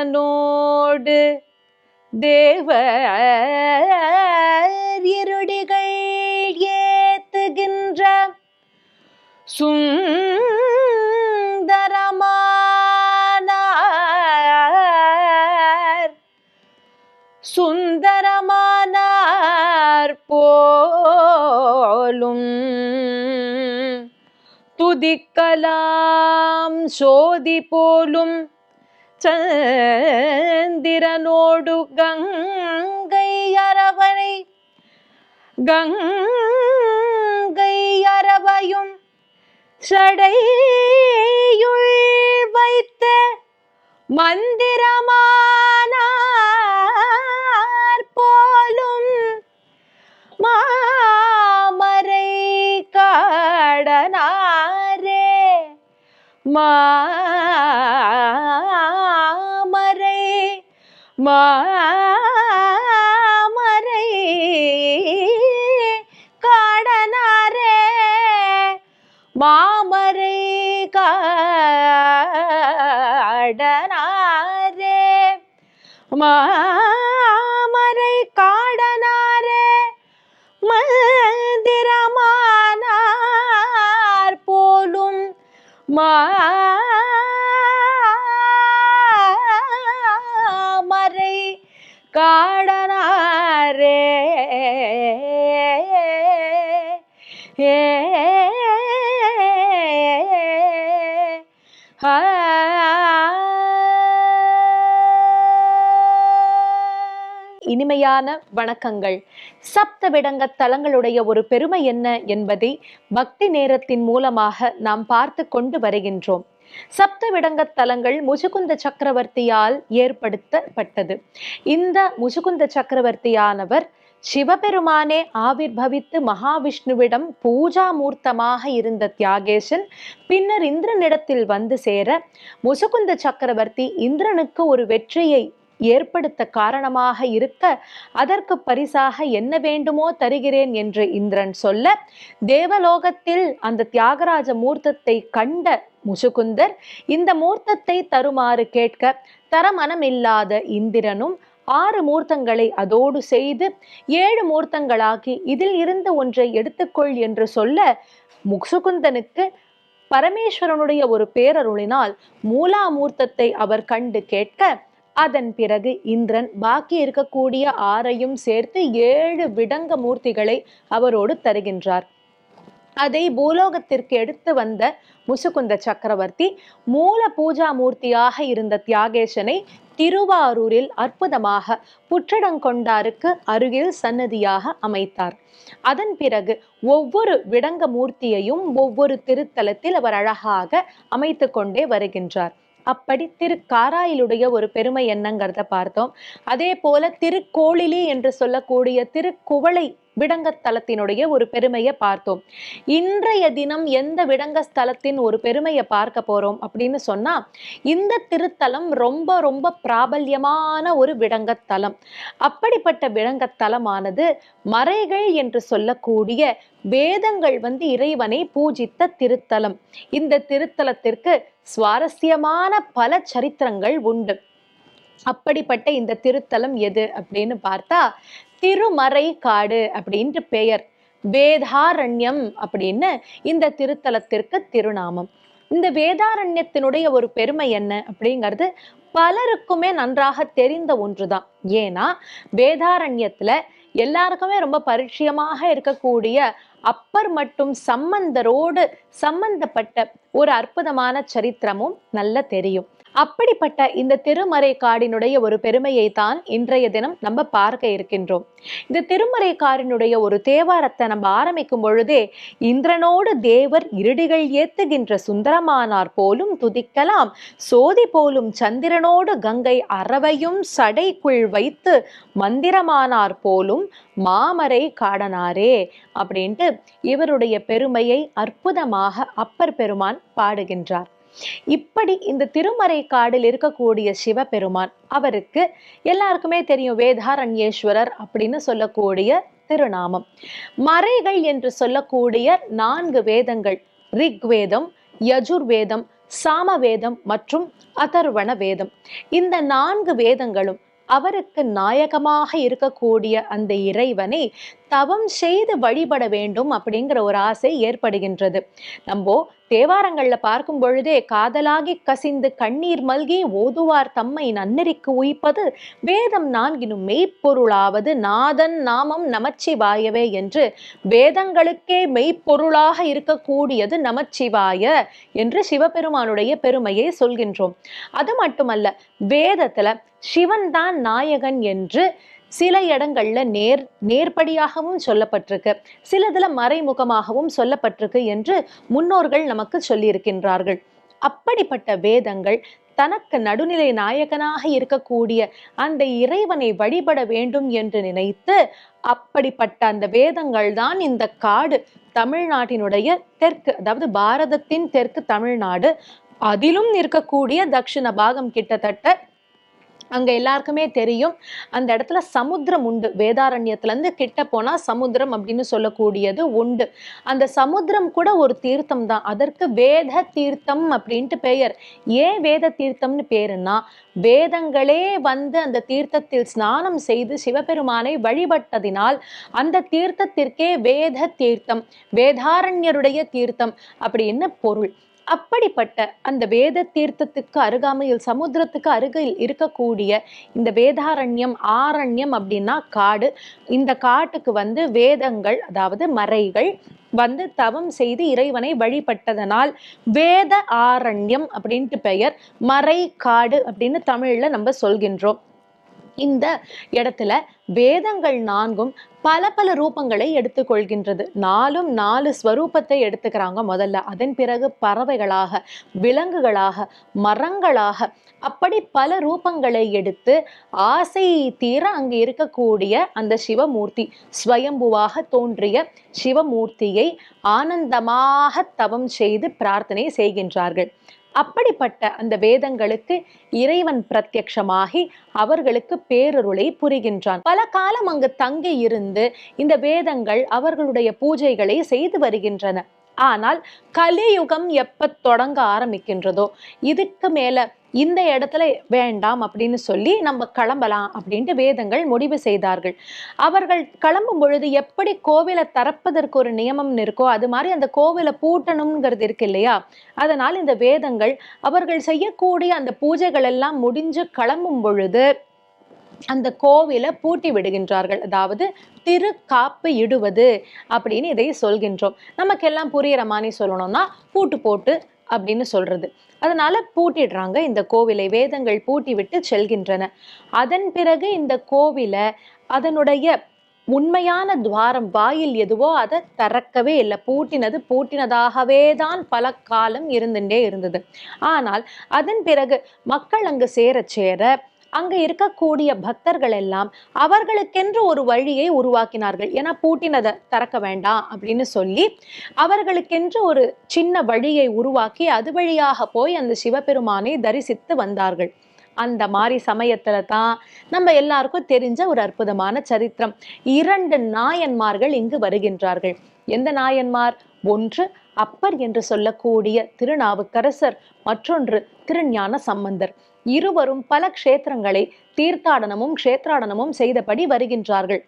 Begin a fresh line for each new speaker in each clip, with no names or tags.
இந்திரனோடு தேவ இருடிகள் ஏத்துகின்ற சுந்தரமானார். சுந்தரமானார் போலும் துதிக்கலாம் சோதி போலும் சந்திரனோடு கங்கை அரவனை கங்கை அரவையும் சடையுள் வைத்த மந்திரமானார் போலும் மாமரை காடனாரே. மா மாமரை காடனாரே. மாமரை காடனாரே மந்திரமானார் போலும். மா இனிமையான வணக்கங்கள். சப்தவிடங்க தலங்களுடைய ஒரு பெருமை என்ன என்பதை பக்தி நேரத்தின் மூலமாக நாம் பார்த்து கொண்டு வருகின்றோம். சப்தவிடங்க தலங்கள் முசுகுந்த சக்கரவர்த்தியால் ஏற்படுத்தப்பட்டது. இந்த முசுகுந்த சக்கரவர்த்தியானவர் சிவபெருமானே ஆவிர்பவித்து மகாவிஷ்ணுவிடம் பூஜா மூர்த்தமாக இருந்த தியாகேசன் பின்னர் இந்திரனிடத்தில் வந்து சேர முசுகுந்த சக்கரவர்த்தி இந்திரனுக்கு ஒரு வெற்றியை ஏற்படுத்த காரணமாக இருக்க அதற்கு பரிசாக என்ன வேண்டுமோ தருகிறேன் என்று இந்திரன் சொல்ல தேவலோகத்தில் அந்த தியாகராஜ மூர்த்தத்தை கண்ட முசுகுந்தர் இந்த மூர்த்தத்தை தருமாறு கேட்க தரமனமில்லாத இந்திரனும் ஆறு மூர்த்தங்களை அதோடு செய்து ஏழு மூர்த்தங்களாக்கி இதில் இருந்த ஒன்றை எடுத்துக்கொள் என்று சொல்ல முசுகுந்தனுக்கு பரமேஸ்வரனுடைய ஒரு பேரருளினால் மூலாமூர்த்தத்தை அவர் கண்டு கேட்க அதன் பிறகு இந்திரன் பாக்கி இருக்கக்கூடிய ஆறையும் சேர்த்து ஏழு விடங்க மூர்த்திகளை அவரோடு தருகின்றார். அதை பூலோகத்திற்கு எடுத்து வந்த முசுகுந்த சக்கரவர்த்தி மூல பூஜா மூர்த்தியாக இருந்த தியாகேசனை திருவாரூரில் அற்புதமாக புற்றடங்கொண்டாருக்கு அருகில் சன்னதியாக அமைத்தார். அதன் பிறகு ஒவ்வொரு விடங்க மூர்த்தியையும் ஒவ்வொரு திருத்தலத்தில் அவர் அழகாக அமைத்து கொண்டே வருகின்றார். அப்படி திருக்காராயிலுடைய ஒரு பெருமை என்னங்கிறத பார்த்தோம். அதே போல திருக்கோளிலி என்று சொல்லக்கூடிய திருக்குவளை விடங்கத்தலத்தினுடைய ஒரு பெருமையை பார்த்தோம். இன்றைய தினம் எந்த விடங்கஸ்தலத்தின் ஒரு பெருமையை பார்க்க போறோம் அப்படின்னு சொன்னா இந்த திருத்தலம் ரொம்ப ரொம்ப பிராபல்யமான ஒரு விடங்கத்தலம் அப்படிப்பட்ட விடங்கத்தலமானது மறைகள் என்று சொல்லக்கூடிய வேதங்கள் வந்து இறைவனை பூஜித்த திருத்தலம். இந்த திருத்தலத்திற்கு சுவாரஸ்யமான பல சரித்திரங்கள் உண்டு. அப்படிப்பட்ட இந்த திருத்தலம் எது அப்படின்னு பார்த்தா திருமறை காடு அப்படின்ற பெயர். வேதாரண்யம் அப்படின்னு இந்த திருத்தலத்திற்கு திருநாமம். இந்த வேதாரண்யத்தினுடைய ஒரு பெருமை என்ன அப்படிங்கிறது பலருக்குமே நன்றாக தெரிந்த ஒன்றுதான். ஏன்னா வேதாரண்யத்துல எல்லாருக்குமே ரொம்ப பரிச்சயமாக இருக்கக்கூடிய அப்பர் மற்றும் சம்பந்தரோடு சம்பந்தப்பட்ட ஒரு அற்புதமான சரித்திரமும் நல்ல தெரியும். அப்படிப்பட்ட இந்த திருமறை காடினுடைய ஒரு பெருமையை தான் இன்றைய தினம் நம்ம பார்க்க இருக்கின்றோம். இந்த திருமறை காடினுடைய ஒரு தேவாரத்தை நம்ம ஆரம்பிக்கும் பொழுதே இந்திரனோடு தேவர் இருடிகள் ஏத்துகின்ற சுந்தரமானார் போலும் துதிக்கலாம். சோதி போலும் சந்திரனோடு கங்கை அறவையும் சடைக்குள் வைத்து மந்திரமானார் போலும் மாமரை காடனாரே அப்படின்ட்டு இவருடைய பெருமையை அற்புதமாக அப்பர் பெருமான் பாடுகின்றார். இப்படி இந்த திருமறை காடில் இருக்கக்கூடிய சிவபெருமான் அவருக்கு எல்லாருக்குமே தெரியும் வேதாரண்யேஸ்வரர் அப்படின்னு சொல்லக்கூடிய திருநாமம். மறைகள் என்று சொல்லக்கூடிய நான்கு வேதங்கள் ரிக்வேதம் யஜுர்வேதம் சாமவேதம் மற்றும் அதர்வண வேதம். இந்த நான்கு வேதங்களும் அவருக்கு நாயகமாக இருக்கக்கூடிய அந்த இறைவனை தவம் செய்து வழிபட வேண்டும் அப்படிங்கிற ஒரு ஆசை ஏற்படுகின்றது. நம்ம தேவாரங்கள்ல பார்க்கும் பொழுதே காதலாகி கசிந்து கண்ணீர் மல்கி ஓதுவார் தம்மை நன்னெறிக்கு உய்ப்பது வேதம் நான்கினும் மெய்ப்பொருளாவது நாதன் நாமம் நமச்சிவாயவே என்று வேதங்களுக்கே மெய்ப்பொருளாக இருக்கக்கூடியது நமச்சிவாய என்று சிவபெருமானுடைய பெருமையை சொல்கின்றோம். அது மட்டுமல்ல வேதத்துல சிவன் தான் நாயகன் என்று சில இடங்கள்ல நேர் நேர்படியாகவும் சொல்லப்பட்டிருக்கு. சிலதுல மறைமுகமாகவும் சொல்லப்பட்டிருக்கு என்று முன்னோர்கள் நமக்கு சொல்லியிருக்கின்றார்கள். அப்படிப்பட்ட வேதங்கள் தனக்கு நடுநிலை நாயகனாக இருக்கக்கூடிய அந்த இறைவனை வழிபட வேண்டும் என்று நினைத்து அப்படிப்பட்ட அந்த வேதங்கள் தான் இந்த காடு தமிழ்நாட்டினுடைய தெற்கு அதாவது பாரதத்தின் தெற்கு தமிழ்நாடு. அதிலும் இருக்கக்கூடிய தட்சிண பாகம் கிட்டத்தட்ட அங்கே எல்லாருக்குமே தெரியும். அந்த இடத்துல சமுத்திரம் உண்டு. வேதாரண்யத்துலேருந்து கிட்ட போனால் சமுத்திரம் அப்படின்னு சொல்லக்கூடியது உண்டு. அந்த சமுத்திரம் கூட ஒரு தீர்த்தம் தான். அதற்கு வேத தீர்த்தம் அப்படின்ட்டு பெயர். ஏன் வேத தீர்த்தம்னு பேருன்னா வேதங்களே வந்து அந்த தீர்த்தத்தில் ஸ்நானம் செய்து சிவபெருமானை வழிபட்டதினால் அந்த தீர்த்தத்திற்கே வேத தீர்த்தம் வேதாரண்யருடைய தீர்த்தம் அப்படின்னு பொருள். அப்படிப்பட்ட அந்த வேத தீர்த்தத்துக்கு அருகாமையில் சமுத்திரத்துக்கு அருகில் இருக்கக்கூடிய இந்த வேதாரண்யம் ஆரண்யம் அப்படின்னா காடு. இந்த காட்டுக்கு வந்து வேதங்கள் அதாவது மறைகள் வந்து தவம் செய்து இறைவனை வழிபட்டதனால் வேத ஆரண்யம் அப்படின்ட்டு பெயர் மறை காடு அப்படின்னு தமிழில் நம்ம சொல்கின்றோம். இந்த இடத்துல வேதங்கள் நான்கும் பல பல ரூபங்களை எடுத்துக்கொள்கின்றது. நாலும் நாலு ஸ்வரூபத்தை எடுத்துக்கிறாங்க முதல்ல. அதன் பிறகு பறவைகளாக விலங்குகளாக மரங்களாக அப்படி பல ரூபங்களை எடுத்து ஆசை தீர அங்கு இருக்கக்கூடிய அந்த சிவமூர்த்தி ஸ்வயம்புவாக தோன்றிய சிவமூர்த்தியை ஆனந்தமாக தவம் செய்து பிரார்த்தனை செய்கின்றார்கள். அப்படிப்பட்ட அந்த வேதங்களுக்கு இறைவன் பிரத்யக்ஷமாகி அவர்களுக்கு பேரருளை புரிகின்றான். பல காலம் அங்கு தங்கி இருந்து இந்த வேதங்கள் அவர்களுடைய பூஜைகளை செய்து வருகின்றன. ஆனால் கலியுகம் எப்ப தொடங்க ஆரம்பிக்கின்றதோ இதுக்கு மேல இந்த இடத்துல வேண்டாம் அப்படின்னு சொல்லி நம்ம கிளம்பலாம் அப்படின்ட்டு வேதங்கள் முடிவு செய்தார்கள். அவர்கள் கிளம்பும் பொழுது எப்படி கோவிலை திறப்பதற்கு ஒரு நியமம் இருக்கோ அது மாதிரி அந்த கோவிலை பூட்டணுங்கிறது இருக்கு இல்லையா? அதனால் இந்த வேதங்கள் அவர்கள் செய்யக்கூடிய அந்த பூஜைகள் எல்லாம் முடிஞ்சு கிளம்பும் பொழுது அந்த கோவிலை பூட்டி விடுகின்றார்கள். அதாவது திருக்காப்பு இடுவது அப்படின்னு இதை சொல்கின்றோம். நமக்கெல்லாம் புரியிற மாதிரி சொல்லணும்னா பூட்டு போட்டு அப்படின்னு சொல்றது. அதனால பூட்டிடுறாங்க. இந்த கோவிலை வேதங்கள் பூட்டி விட்டு செல்கின்றன. அதன் பிறகு இந்த கோவிலை அதனுடைய உண்மையான துவாரம் வாயில் எதுவோ அதை திறக்கவே இல்லை. பூட்டினது பூட்டினதாகவே தான் பல காலம் இருந்துட்டே இருந்தது. ஆனால் அதன் பிறகு மக்கள் அங்கு சேர சேர அங்கே இருக்கக்கூடிய பக்தர்கள் எல்லாம் அவர்களுக்கென்று ஒரு வழியை உருவாக்கினார்கள். ஏன்னா பூட்டினதை திறக்க வேண்டாம் அப்படின்னு சொல்லி அவர்களுக்கென்று ஒரு சின்ன வழியை உருவாக்கி அது வழியாக போய் அந்த சிவபெருமானை தரிசித்து வந்தார்கள். அந்த மாதிரி சமயத்துல தான் நம்ம எல்லாருக்கும் தெரிஞ்ச ஒரு அற்புதமான சரித்திரம். இரண்டு நாயன்மார்கள் இங்கு வருகின்றார்கள். எந்த நாயன்மார்? ஒன்று அப்பர் என்று சொல்லக்கூடிய திருநாவுக்கரசர் மற்றொன்று திருஞான சம்பந்தர். இருவரும் பல க்ஷேத்திரங்களை தீர்த்தாடனமும் க்ஷேத்ராடனமும் செய்தபடி வருகின்றார்கள்.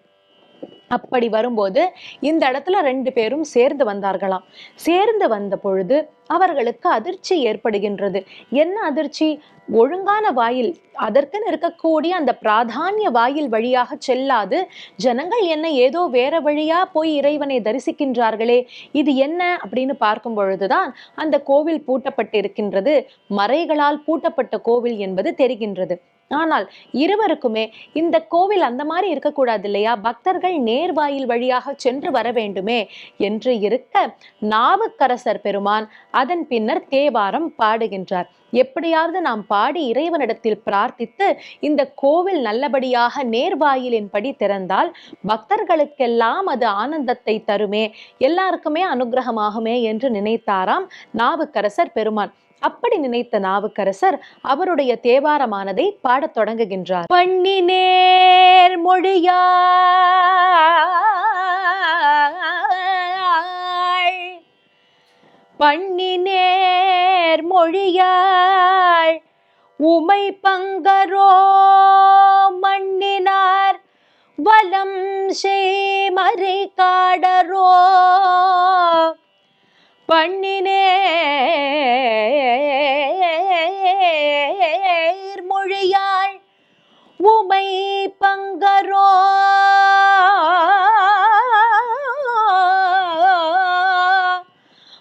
அப்படி வரும்போது இந்த இடத்துல ரெண்டு பேரும் சேர்ந்து வந்தார்களாம். சேர்ந்து வந்த பொழுது அவர்களுக்கு அதிர்ச்சி ஏற்படுகின்றது. என்ன அதிர்ச்சி? ஒழுங்கான வாயில் அதற்குன்னு இருக்கக்கூடிய அந்த பிராதானிய வாயில் வழியாக செல்லாது. ஜனங்கள் என்ன ஏதோ வேற வழியா போய் இறைவனை தரிசிக்கின்றார்களே இது என்ன? அப்படின்னு பார்க்கும் பொழுதுதான் அந்த கோவில் பூட்டப்பட்டிருக்கின்றது. மறைகளால் பூட்டப்பட்ட கோவில் என்பது தெரிகின்றது. ஆனால் இருவருக்குமே இந்த கோவில் அந்த மாதிரி இருக்கக்கூடாது இல்லையா? பக்தர்கள் நேர்வாயில் வழியாக சென்று வர வேண்டுமே என்று இருக்க நாவுக்கரசர் பெருமான் அதன் பின்னர் தேவாரம் பாடுகின்றார். எப்படியாவது நாம் பாடி இறைவனிடத்தில் பிரார்த்தித்து இந்த கோவில் நல்லபடியாக நேர்வாயிலின்படி திறந்தால் பக்தர்களுக்கெல்லாம் அது ஆனந்தத்தை தருமே. எல்லாருக்குமே அனுகிரகமாகுமே என்று நினைத்தாராம் நாவுக்கரசர் பெருமான். அப்படி நினைத்த நாவுக்கரசர் அவருடைய தேவாரமானதை பாடத் தொடங்குகின்றார். பண்ணி நேர் மொழியாள் பண்ணினேர் மொழியாள் உமை பங்கரோ மண்ணினார் வலம் செய்மறை காடரோ பண்ணினேர் பங்கரோ.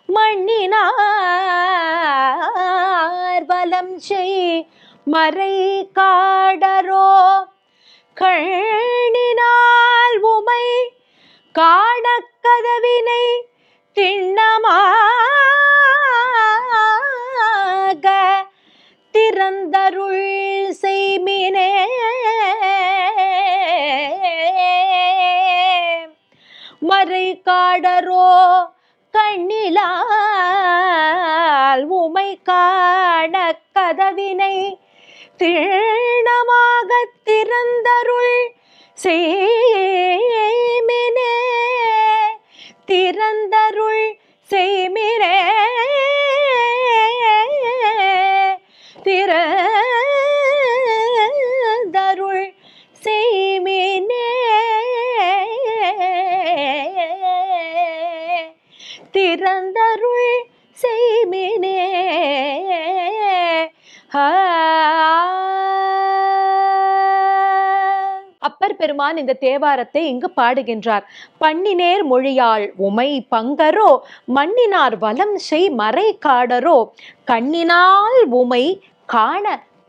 மண்ணினார் வலம் செய் மறை காடரோ. கள் காடரோ கண்ணிலால் உமை காண கதவினை திழ பெருமான் இந்த தேவாரத்தை இங்கு பாடுகின்றார். பண்ணினேர் மொழியாள் உமை பங்கரோ மண்ணினார் வலம் செய் மறை காடரோ கண்ணினால் உமை காண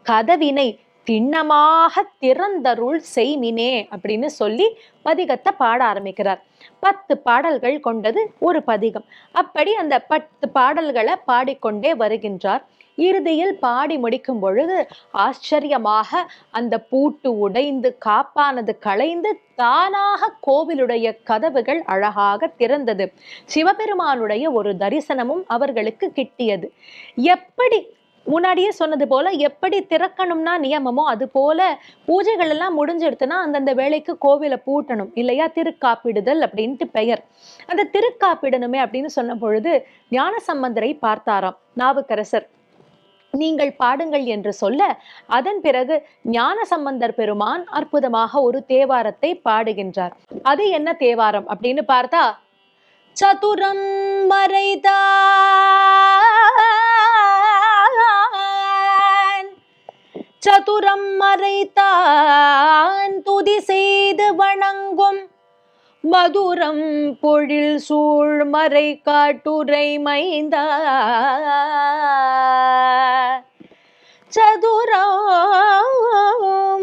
கதவினை திண்ணமாக திறந்தருள் செய்மினே அப்படின்னு சொல்லி பதிகத்தை பாட ஆரம்பிக்கிறார். பத்து பாடல்கள் கொண்டது ஒரு பதிகம். அப்படி அந்த பத்து பாடல்களை பாடிக்கொண்டே வருகின்றார். இறுதியில் பாடி முடிக்கும் பொழுது ஆச்சரியமாக அந்த பூட்டு உடைந்து காப்பானது களைந்து தானாக கோவிலுடைய கதவுகள் அழகாக திறந்தது. சிவபெருமானுடைய ஒரு தரிசனமும் அவர்களுக்கு கிட்டியது. எப்படி முன்னாடியே சொன்னது போல எப்படி திறக்கணும்னா நியமமோ அது போல பூஜைகள் எல்லாம் முடிஞ்சிடுத்துன்னா அந்தந்த வேலைக்கு கோவிலை பூட்டணும். இல்லையா திருக்காப்பிடுதல் அப்படின்ட்டு பெயர். அந்த திருக்காப்பிடணுமே அப்படின்னு சொன்ன பொழுது ஞான சம்பந்தரை பார்த்தாராம் நாவுக்கரசர். நீங்கள் பாடுங்கள் என்று சொல்ல அதன் பிறகு ஞான சம்பந்தர் பெருமான் அற்புதமாக ஒரு தேவாரத்தை பாடுகின்றார். அது என்ன தேவாரம் அப்படின்னு பார்த்தா சதுரம் மறைதான் சதுரம் மறைத்தான் துதி செய்து வணங்கும் மதுரம் பொழில் சூழ் மறை காட்டுரை மைந்த சதுரம்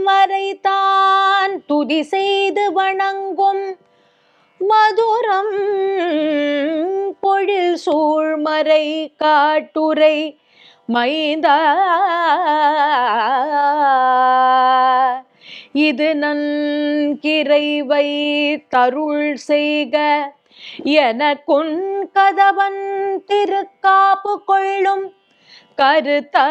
மறைத்தான் துதி செய்து வணங்கும். மதுரம் பொழில் சூழ் மறை காட்டுரை மைந்த இது நன்கிறைவை தருள் செய்க. என கதவன் திருக்காப்பு கொள்ளும் கருத்தாலே.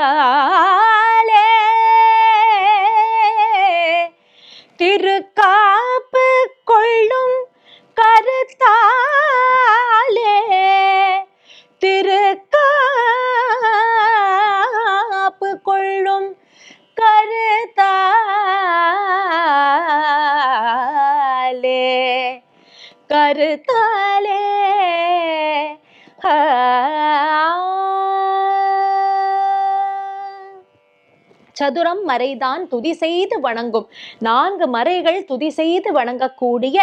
சதுரம் மறைதான் துதி செய்து வணங்கும். நான்கு மறைகள் துதி செய்து வணங்கக்கூடிய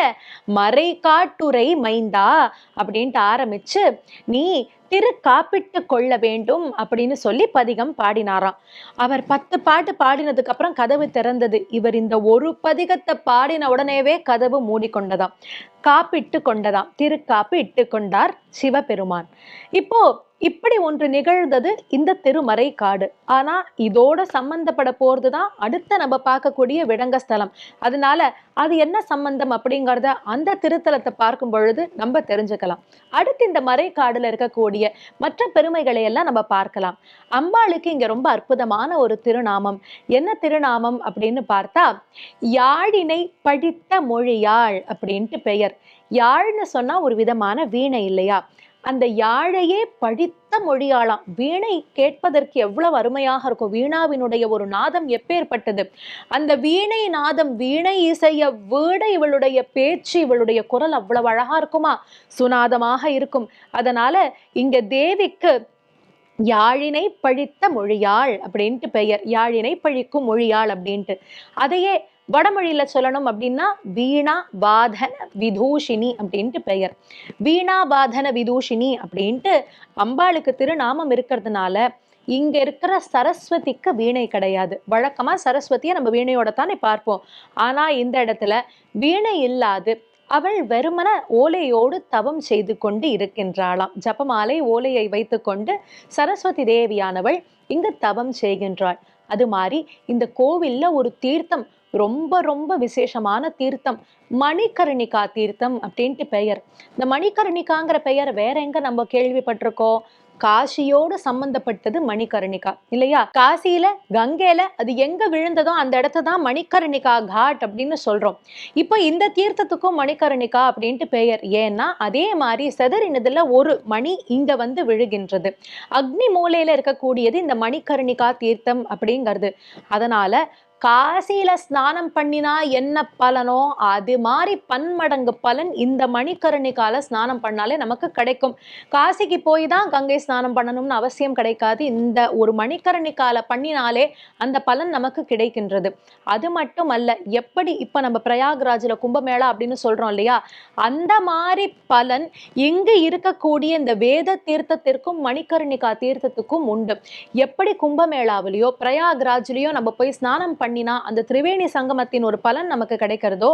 மறை காட்டுரை மைந்தா அப்படின்ட்டு ஆரம்பிச்சு நீ திரு காப்பிட்டு கொள்ள வேண்டும் அப்படின்னு சொல்லி பதிகம் பாடினாராம். அவர் பத்து பாட்டு பாடினதுக்கு அப்புறம் கதவு திறந்தது. இவர் இந்த ஒரு பதிகத்தை பாடின உடனேவே கதவு மூடிக்கொண்டதாம். காப்பிட்டு கொண்டதாம். திருக்காப்பு இட்டு கொண்டார் சிவபெருமான். இப்போ இப்படி ஒன்று நிகழ்ந்தது இந்த திருமறை காடு. ஆனா இதோட சம்பந்தப்பட போறதுதான் அடுத்த நம்ம பார்க்கக்கூடிய விடங்க ஸ்தலம். அதனால அது என்ன சம்பந்தம் அப்படிங்கறத அந்த திருத்தலத்தை பார்க்கும் பொழுது நம்ம தெரிஞ்சுக்கலாம். அடுத்து இந்த மறை காடுல இருக்கக்கூடிய மற்ற பெருமைகளை எல்லாம் நம்ம பார்க்கலாம். அம்பாளுக்கு இங்க ரொம்ப அற்புதமான ஒரு திருநாமம். என்ன திருநாமம் அப்படின்னு பார்த்தா யாழினை படித்த மொழியாள் அப்படின்ட்டு பெயர். யாழ்னு சொன்னால் ஒரு விதமான வீணை இல்லையா? அந்த யாழையே படித்த மொழியாளாம். வீணை கேட்பதற்கு எவ்வளவு அருமையாக இருக்கும். வீணாவினுடைய ஒரு நாதம் எப்பேற்பட்டது? அந்த வீணை நாதம் வீணை இசைய வீட இவளுடைய பேச்சு இவளுடைய குரல் அவ்வளவு அழகா இருக்குமா? சுனாதமாக இருக்கும். அதனால இங்க தேவிக்கு யாழினை பழித்த மொழியாள் அப்படின்ட்டு பெயர். யாழினை பழிக்கும் மொழியாள் அப்படின்ட்டு. அதையே வடமொழியில சொல்லணும் அப்படின்னா வீணா பாதன விதூஷினி அப்படின்ட்டு பெயர். வீணா பாதன விதூஷினி அப்படின்ட்டு அம்பாளுக்கு திருநாமம் இருக்கிறதுனால இங்க இருக்கிற சரஸ்வதிக்கு வீணை கிடையாது. வழக்கமா சரஸ்வதியை நம்ம வீணையோட தானே பார்ப்போம். ஆனா இந்த இடத்துல வீணை இல்லாது அவள் வெறுமன ஓலையோடு தவம் செய்து கொண்டு இருக்கின்றாளாம். ஜபமாலை ஓலையை வைத்துக்கொண்டு சரஸ்வதி தேவியானவள் இங்கு தவம் செய்கின்றாள். அது மாதிரி இந்த கோவில்ல ஒரு தீர்த்தம் ரொம்ப ரொம்ப விசேஷமான தீர்த்தம். மணிகர்ணிகா தீர்த்தம் அப்படின்ட்டு பெயர். இந்த மணிகர்ணிகாங்கிற பெயர் வேற எங்க நம்ம கேள்விப்பட்டிருக்கோம்? காசியோடு சம்பந்தப்பட்டது மணிகர்ணிகா இல்லையா? காசியில கங்கையில அது எங்க விழுந்ததோ அந்த இடத்த தான் மணிகர்ணிகா காட் அப்படின்னு சொல்றோம். இப்போ இந்த தீர்த்தத்துக்கும் மணிகர்ணிகா அப்படின்ட்டு பெயர். ஏன்னா அதே மாதிரி செதறினதுல ஒரு மணி இங்க வந்து விழுகின்றது. அக்னி மூலையில இருக்கக்கூடியது இந்த மணிகர்ணிகா தீர்த்தம் அப்படிங்கிறது. அதனால காசியில ஸ்நானம் பண்ணினா என்ன பலனோ அது மாதிரி பன்மடங்கு பலன் இந்த மணிக்கரணிக்கால ஸ்நானம் பண்ணாலே நமக்கு கிடைக்கும். காசிக்கு போய் தான் கங்கை ஸ்நானம் பண்ணணும்னு அவசியம் கிடைக்காது. இந்த ஒரு மணிக்கரணிக்கால பண்ணினாலே அந்த பலன் நமக்கு கிடைக்கின்றது. அது மட்டும் அல்ல எப்படி இப்போ நம்ம பிரயாக்ராஜில் கும்பமேளா அப்படின்னு சொல்கிறோம் இல்லையா? அந்த மாதிரி பலன் இங்கு இருக்கக்கூடிய இந்த வேத தீர்த்தத்திற்கும் மணிக்கரணிக்கா தீர்த்தத்துக்கும் உண்டு. எப்படி கும்பமேளாவிலையோ பிரயாக்ராஜ்லேயோ நம்ம போய் ஸ்நானம் பண்ணி பண்ணினா அந்த திரிவேணி சங்கமத்தின் ஒரு பலன் நமக்கு கிடைக்கிறதோ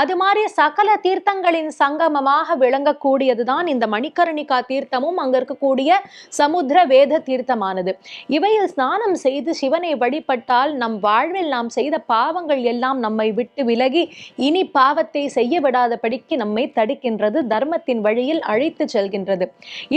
அது மாதிரி சகல தீர்த்தங்களின் சங்கமமாக விளங்கக்கூடியதுதான் இந்த மணிக்கரணிகா தீர்த்தமும். அங்க இருக்கக்கூடிய சமுத்திர வேத தீர்த்தமானது. இவையில் ஸ்நானம் செய்து சிவனை வழிபட்டால் நம் வாழ்வில் நாம் செய்த பாவங்கள் எல்லாம் நம்மை விட்டு விலகி இனி பாவத்தை செய்ய விடாதபடிக்கு நம்மை தடுக்கின்றது தர்மத்தின் வழியில் அழைத்து செல்கின்றது.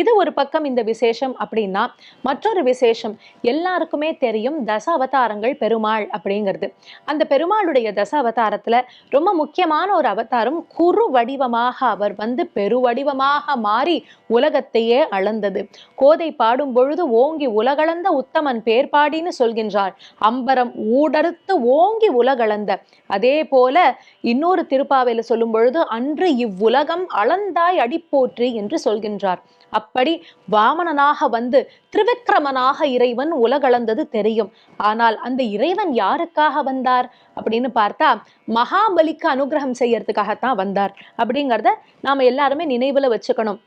இது ஒரு பக்கம் இந்த விசேஷம் அப்படின்னா மற்றொரு விசேஷம் எல்லாருக்குமே தெரியும் தச அவதாரங்கள் பெருமாள் அப்படிங்கிறது. அந்த பெருமாளுடைய தச அவதாரத்துல ரொம்ப முக்கியமான ஒரு அவதாரம் குறு வடிவமாக அவர் வந்து பெருவடிவமாக மாறி உலகத்தையே அளந்தது. கோதை பாடும் பொழுது ஓங்கி உலகளந்த உத்தமன் பேர்பாடின்னு சொல்கின்றார். அம்பரம் ஊடறுத்து ஓங்கி உலகளந்த. அதே போல இன்னொரு திருப்பாவையில சொல்லும் பொழுது அன்று இவ்வுலகம் அளந்தாய் அடிப்போற்று என்று சொல்கின்றார். அப்படி வாமனனாக வந்து திருவிக்கிரமனாக இறைவன் உலகளந்தது தெரியும். ஆனால் அந்த இறைவன் யாருக்கா எதுக்காக வந்தார் அப்படின்னு பார்த்தா மகாபலிக்கு அனுகிரகம் செய்யறதுக்காகத்தான் வந்தார். அப்படிங்கிறத நாம் எல்லாருமே நினைவில் வச்சுக்கணும்.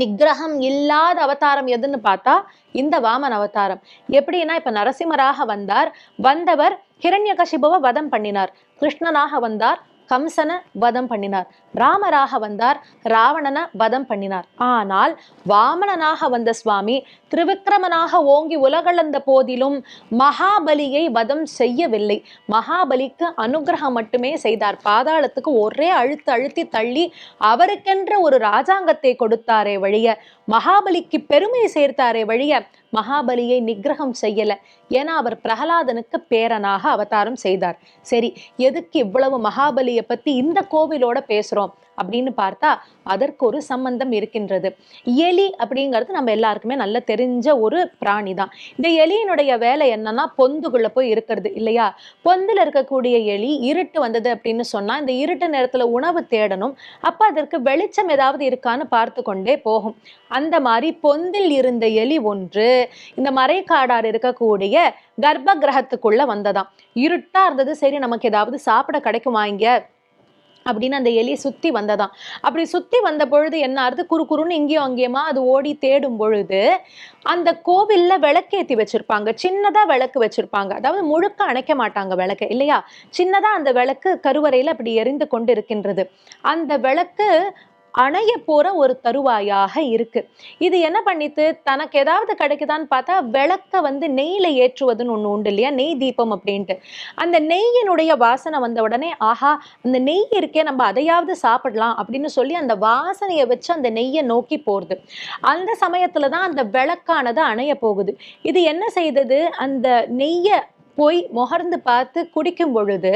நிகிரகம் இல்லாத அவதாரம் எதுன்னு பார்த்தா இந்த வாமன் அவதாரம். எப்படின்னா இப்ப நரசிம்மராக வந்தார். வந்தவர் ஹிரண்யகசிபுவை வதம் பண்ணினார். கிருஷ்ணனாக வந்தார். கம்சனை வதம் பண்ணினார். ராமராக வந்தார் ராவணனை வதம் பண்ணினார். ஆனால் வாமனனாக வந்த சுவாமி திருவிக்கிரமனாக ஓங்கி உலகளந்த போதிலும் மகாபலியை வதம் செய்யவில்லை. மகாபலிக்கு அனுகிரகம் மட்டுமே செய்தார். பாதாளத்துக்கு ஒரே அழுத்து அழுத்தி தள்ளி அவருக்கென்ற ஒரு ராஜாங்கத்தை கொடுத்தாரே வழிய மகாபலிக்கு பெருமை சேர்த்தாரே வழிய மகாபலியை நிகிரகம் செய்யல. ஏன்னா அவர் பிரகலாதனுக்கு பேரனாக அவதாரம் செய்தார். சரி எதுக்கு இவ்வளவு மகாபலியை பத்தி இந்த கோவிலோட பேசுறோம்? அப்படின்னு பார்த்தா அதற்கு ஒரு சம்பந்தம் இருக்கின்றது. எலி அப்படிங்கிறது நம்ம எல்லாருக்குமே நல்ல தெரிஞ்ச ஒரு பிராணி தான் இந்த எலியினுடைய வேலை என்னன்னா பொந்துக்குள்ள போய் இருக்கிறது இல்லையா? பொந்துல இருக்கக்கூடிய எலி இருட்டு வந்தது அப்படின்னு சொன்னா இந்த இருட்டு நேரத்துல உணவு தேடணும். அப்ப அதற்கு வெளிச்சம் ஏதாவது இருக்கான்னு பார்த்து கொண்டே போகும். அந்த மாதிரி பொந்தில் இருந்த எலி ஒன்று இந்த மறைக்காடார் இருக்கக்கூடிய கர்ப்ப கிரகத்துக்குள்ள வந்ததாம். இருட்டா இருந்தது சரி நமக்கு ஏதாவது சாப்பிட கிடைக்குமா இங்க? அப்படின்னு அந்த எலி சுத்தி வந்ததாம் அப்படி சுத்தி வந்த பொழுது என்ன ஆறுது? குறு குறுன்னு இங்கேயும் அங்கேயுமா அது ஓடி தேடும் பொழுது அந்த கோவில்ல விளக்கேத்தி வச்சிருப்பாங்க. சின்னதா விளக்கு வச்சிருப்பாங்க. அதாவது முழுக்க அணைக்க மாட்டாங்க விளக்கு இல்லையா? சின்னதா அந்த விளக்கு கருவறையில அப்படி எரிந்து கொண்டு இருக்கின்றது அந்த விளக்கு அணைய போற ஒரு தருவாயாக இருக்கு. இது என்ன பண்ணித்து? தனக்கு ஏதாவது கிடைக்குதான்னு பார்த்தா விளக்க வந்து நெய்ல ஏற்றுவதுன்னு ஒண்ணு உண்டு இல்லையா? நெய் தீபம் அப்படின்ட்டு. அந்த நெய்யினுடைய வாசனை வந்த உடனே ஆஹா அந்த நெய் இருக்கே நம்ம அதையாவது சாப்பிடலாம் அப்படின்னு சொல்லி அந்த வாசனையை வச்சு அந்த நெய்யை நோக்கி போறது. அந்த சமயத்துல தான் அந்த விளக்கானது அணைய போகுது. இது என்ன செய்தது? அந்த நெய்யை போய் முகர்ந்து பார்த்து குடிக்கும் பொழுது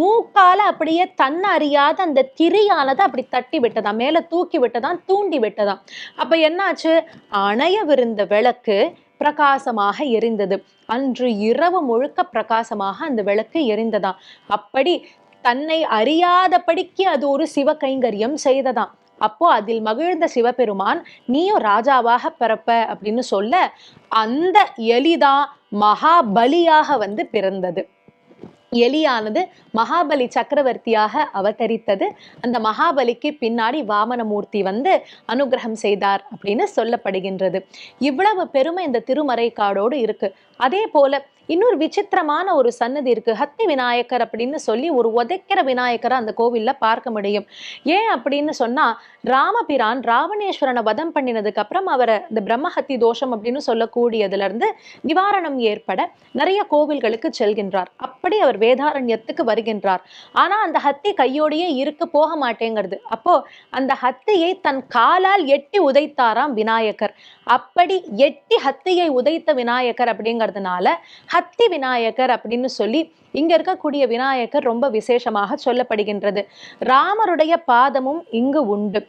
மூக்கால அப்படியே தன்னை அறியாத அந்த திரியானதை அப்படி தட்டி விட்டதாம். மேல தூக்கி விட்டதாம் தூண்டி விட்டதாம். அப்ப என்னாச்சு? அணையவிருந்த விளக்கு பிரகாசமாக எரிந்தது. அன்று இரவு முழுக்க பிரகாசமாக அந்த விளக்கு எரிந்ததாம். அப்படி தன்னை அறியாதபடிக்கு அது ஒரு சிவ கைங்கரியம் செய்ததாம். அப்போ அதில் மகிழ்ந்த சிவபெருமான் நீயும் ராஜாவாக பிறப்ப அப்படின்னு சொல்ல அந்த எலிதான் மகாபலியாக வந்து பிறந்தது. எலியானது மகாபலி சக்கரவர்த்தியாக அவதரித்தது. அந்த மகாபலிக்கு பின்னாடி வாமனமூர்த்தி வந்து அனுகிரகம் செய்தார் அப்படின்னு சொல்லப்படுகின்றது. இவ்வளவு பெருமை இந்த திருமறை காடோடு இருக்கு. அதே போல இன்னொரு விசித்திரமான ஒரு சன்னதி இருக்கு. ஹத்தி விநாயகர் அப்படின்னு சொல்லி ஒரு உதைக்கிற விநாயகரை அந்த கோவில்ல பார்க்க முடியும். ஏன் அப்படின்னு சொன்னா ராமபிரான் ராவணேஸ்வரனை வதம் பண்ணினதுக்கு அப்புறம் அவரை இந்த பிரம்மஹத்தி தோஷம் அப்படின்னு சொல்லக்கூடியதுல இருந்து நிவாரணம் ஏற்பட நிறைய கோவில்களுக்கு செல்கின்றார். அப்படி அவர் வேதாரண்யத்துக்கு வருகின்றார். ஆனா அந்த ஹத்தி கையோடையே இருக்க போக மாட்டேங்கிறது. அப்போ அந்த ஹத்தியை தன் காலால் எட்டி உதைத்தாராம் விநாயகர். அப்படி எட்டி ஹத்தியை உதைத்த விநாயகர் அப்படிங்கிறதுனால சக்தி விநாயகர் அப்படின்னு சொல்லி இங்க இருக்கக்கூடிய விநாயகர் ரொம்ப விசேஷமாக சொல்லப்படுகின்றது. ராமருடைய பாதமும் இங்கு உண்டு.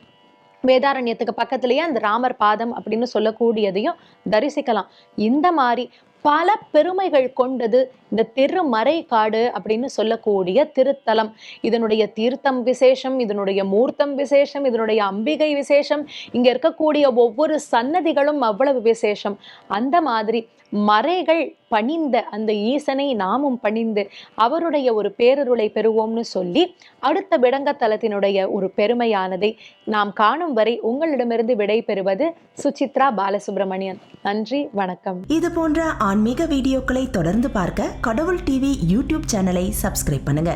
வேதாரண்யத்துக்கு பக்கத்திலேயே அந்த ராமர் பாதம் அப்படின்னு சொல்லக்கூடியதையும் தரிசிக்கலாம். இந்த மாதிரி பல பெருமைகள் கொண்டது இந்த திருமறை காடு அப்படின்னு சொல்லக்கூடிய திருத்தலம். இதனுடைய தீர்த்தம் விசேஷம் இதனுடைய மூர்த்தம் விசேஷம் இதனுடைய அம்பிகை விசேஷம் இங்க இருக்கக்கூடிய ஒவ்வொரு சன்னதிகளும் அவ்வளவு விசேஷம். அந்த மாதிரி மறைகள் பணிந்த அந்த ஈசனை நாமும் பணிந்து அவருடைய ஒரு பேரருளை பெறுவோம்னு சொல்லி அடுத்த விடங்கத்தலத்தினுடைய ஒரு பெருமையானதை நாம் காணும் வரை உங்களிடமிருந்து விடை பெறுவது சுசித்ரா பாலசுப்ரமணியன். நன்றி வணக்கம்.
இது போன்ற ஆன்மீக வீடியோக்களை தொடர்ந்து பார்க்க கடவுள் டிவி யூடியூப் சேனலை சப்ஸ்கிரைப் பண்ணுங்க.